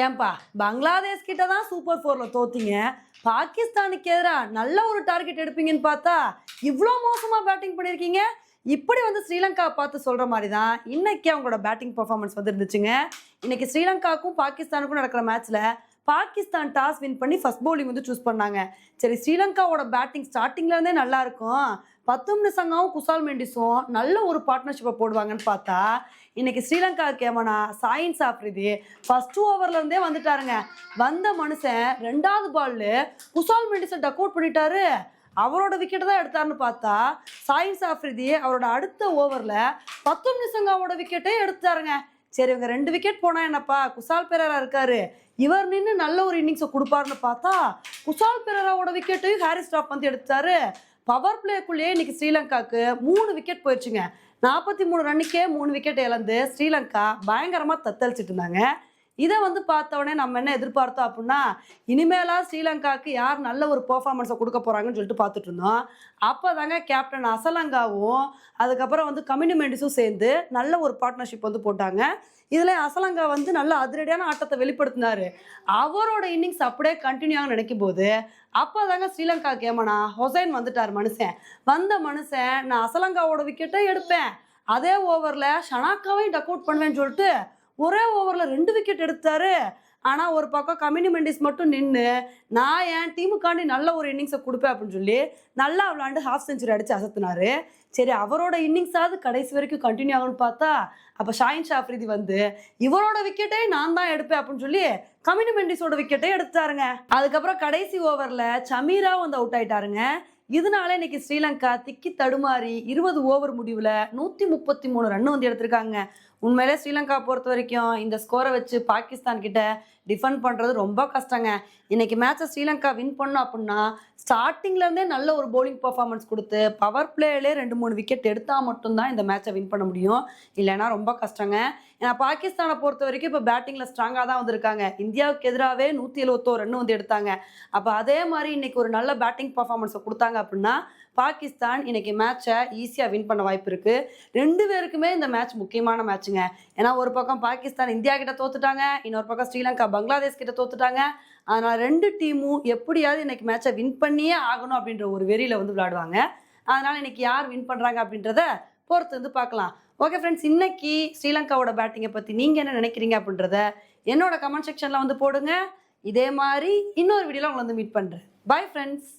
ஏன்பா பங்களாதேஷ் கிட்ட தான் சூப்பர் ஃபோர்ல தோத்தீங்க. பாகிஸ்தானுக்கு எதிராக நல்ல ஒரு டார்கெட் எடுப்பீங்கன்னு பார்த்தா இவ்வளோ மோசமாக பேட்டிங் பண்ணியிருக்கீங்க. இப்படி வந்து ஸ்ரீலங்கா பார்த்து சொல்கிற மாதிரி தான் இன்னைக்கு அவங்களோட பேட்டிங் பர்ஃபார்மன்ஸ் வந்து இருந்துச்சுங்க இன்னைக்கு ஸ்ரீலங்காவுக்கும் பாகிஸ்தானுக்கும் நடக்கிற மேட்ச்சில் பாகிஸ்தான் டாஸ் வின் பண்ணி ஃபர்ஸ்ட் பவுலிங் வந்து சூஸ் பண்ணாங்க. சரி ஸ்ரீலங்காவோட பேட்டிங் ஸ்டார்டிங்லேருந்தே நல்லாயிருக்கும் நல்லா இருக்கும். பத்தும் நிசங்காவும் குசால் மெண்டிஸும் நல்ல ஒரு பார்ட்னர்ஷிப்பை போடுவாங்கன்னு பார்த்தா இன்னைக்கு ஸ்ரீலங்காவுக்கு ஏமனா சாயின் சாப்ரிதி ஃபர்ஸ்ட் ஓவர்ல இருந்தே வந்துட்டாருங்க. வந்த மனுஷன் ரெண்டாவது பால்லு குசால் மெடிசன் டக் அவுட் பண்ணிட்டாரு. அவரோட விக்கெட் தான் எடுத்தாருன்னு பார்த்தா சாயின் சாப்ரிதி அவரோட அடுத்த ஓவரில் பத்து நிசங்காவோட விக்கெட்டே எடுத்தாருங்க. சரி இவங்க ரெண்டு விக்கெட் போனா என்னப்பா? குசால் பெரரா இருக்காரு. இவர் நின்று நல்ல ஒரு இன்னிங்ஸை கொடுப்பாருன்னு பார்த்தா குசால் பெரராவோட விக்கெட்டையும் ஹாரிஸ் ஸ்டாப் வந்து எடுத்தாரு. பவர் பிளேக்குள்ளேயே இன்னைக்கு ஸ்ரீலங்காக்கு மூணு விக்கெட் போயிடுச்சுங்க. நாற்பத்தி மூணு ரன்னுக்கே மூணு விக்கெட் இழந்து ஸ்ரீலங்கா பயங்கரமாக தத்தளிச்சிட்டு இருந்தாங்க. இதை வந்து பார்த்த உடனே நம்ம என்ன எதிர்பார்த்தோம் அப்படின்னா இனிமேலா ஸ்ரீலங்காவுக்கு யார் நல்ல ஒரு பெர்ஃபார்மன்ஸை கொடுக்க போகிறாங்கன்னு சொல்லிட்டு பார்த்துட்டு இருந்தோம். அப்போ தாங்க கேப்டன் அசலங்காவும் அதுக்கப்புறம் வந்து கம்யூனி மெண்டிஸும் சேர்ந்து நல்ல ஒரு பார்ட்னர்ஷிப் வந்து போட்டாங்க. இதில் அசலங்கா வந்து நல்ல அதிரடியான ஆட்டத்தை வெளிப்படுத்தினார். அவரோட இன்னிங்ஸ் அப்படியே கண்டினியூ ஆகும் நினைக்கும் போது அப்போ தாங்க ஸ்ரீலங்கா கேமனா ஹொசைன் வந்துட்டார் மனுஷன். வந்த மனுஷன் நான் அசலங்காவோட விக்கெட்டை எடுப்பேன். அதே ஓவரில் ஷனாக்காவையும் டக் அவுட் பண்ணுவேன்னு சொல்லிட்டு ஒரே ஓவரில் ரெண்டு விக்கெட் எடுத்தாரு. ஆனால் ஒரு பக்கம் கம்யூனி மெண்டிஸ் மட்டும் நின்று நான் என் டீமுக்காண்டி நல்ல ஒரு இன்னிங்ஸை கொடுப்பேன் அப்படின்னு சொல்லி நல்லா விளாண்டு ஹாஃப் செஞ்சுரி அடித்து அசத்துனாரு. சரி அவரோட இன்னிங்ஸாவது கடைசி வரைக்கும் கண்டினியூ ஆகும்னு பார்த்தா அப்போ ஷாயின் ஷாஃப்ரிதி வந்து இவரோட விக்கெட்டே நான் தான் எடுப்பேன் அப்படின்னு சொல்லி கம்யூனி மெண்டிஸோட விக்கெட்டே எடுத்தாருங்க. அதுக்கப்புறம் கடைசி ஓவரில் சமீரா வந்து அவுட் ஆயிட்டாருங்க. இதனால இன்னைக்கு ஸ்ரீலங்கா திக்கி தடுமாறி இருபது ஓவர் முடிவில் நூற்றி முப்பத்தி மூணு ரன் வந்து எடுத்திருக்காங்க. உண்மையிலே ஸ்ரீலங்கா பொறுத்த வரைக்கும் இந்த ஸ்கோரை வச்சு பாகிஸ்தான் கிட்ட டிஃபெண்ட் பண்ணுறது ரொம்ப கஷ்டங்க. இன்னைக்கு மேட்சை ஸ்ரீலங்கா வின் பண்ணோம் அப்படின்னா ஸ்டார்டிங்லேருந்தே நல்ல ஒரு போலிங் பர்ஃபார்மன்ஸ் கொடுத்து பவர் பிளேலே ரெண்டு மூணு விக்கெட் எடுத்தால் மட்டும்தான் இந்த மேட்சை வின் பண்ண முடியும். இல்லைன்னா ரொம்ப கஷ்டங்க. ஏன்னா பாகிஸ்தானை பொறுத்த வரைக்கும் இப்போ பேட்டிங்கில் ஸ்ட்ராங்காக தான் வந்திருக்காங்க. இந்தியாவுக்கு எதிராகவே நூற்றி எழுபத்தோரு ரன் வந்து எடுத்தாங்க. அப்போ அதே மாதிரி இன்னைக்கு ஒரு நல்ல பேட்டிங் பர்ஃபார்மன்ஸை கொடுத்தாங்க அப்படின்னா பாகிஸ்தான் இன்னைக்கு மேட்சை ஈஸியாக வின் பண்ண வாய்ப்பு இருக்குது ரெண்டு பேருக்குமே இந்த மேட்ச் முக்கியமான மேட்சுங்க ஏன்னா ஒரு பக்கம் பாகிஸ்தான் இந்தியா கிட்ட தோத்துட்டாங்க இன்னொரு பக்கம் ஸ்ரீலங்கா பங்களாதேஷ் கிட்ட தோத்துட்டாங்க. அதனால் ரெண்டு டீமும் எப்படியாவது இன்னைக்கு மேட்சை வின் பண்ணியே ஆகணும் அப்படின்ற ஒரு வெறியில் வந்து விளையாடுவாங்க. அதனால் இன்னைக்கு யார் வின் பண்ணுறாங்க அப்படின்றத பொறுத்து வந்து பார்க்கலாம். ஓகே ஃப்ரெண்ட்ஸ் இன்னைக்கு ஸ்ரீலங்காவோட பேட்டிங்கை பற்றி நீங்கள் என்ன நினைக்கிறீங்க அப்படின்றத என்னோட கமெண்ட் செக்ஷனில் வந்து போடுங்க. இதே மாதிரி இன்னொரு வீடியோவில் உங்களை வந்து மீட் பண்ணுறேன் பை ஃப்ரெண்ட்ஸ்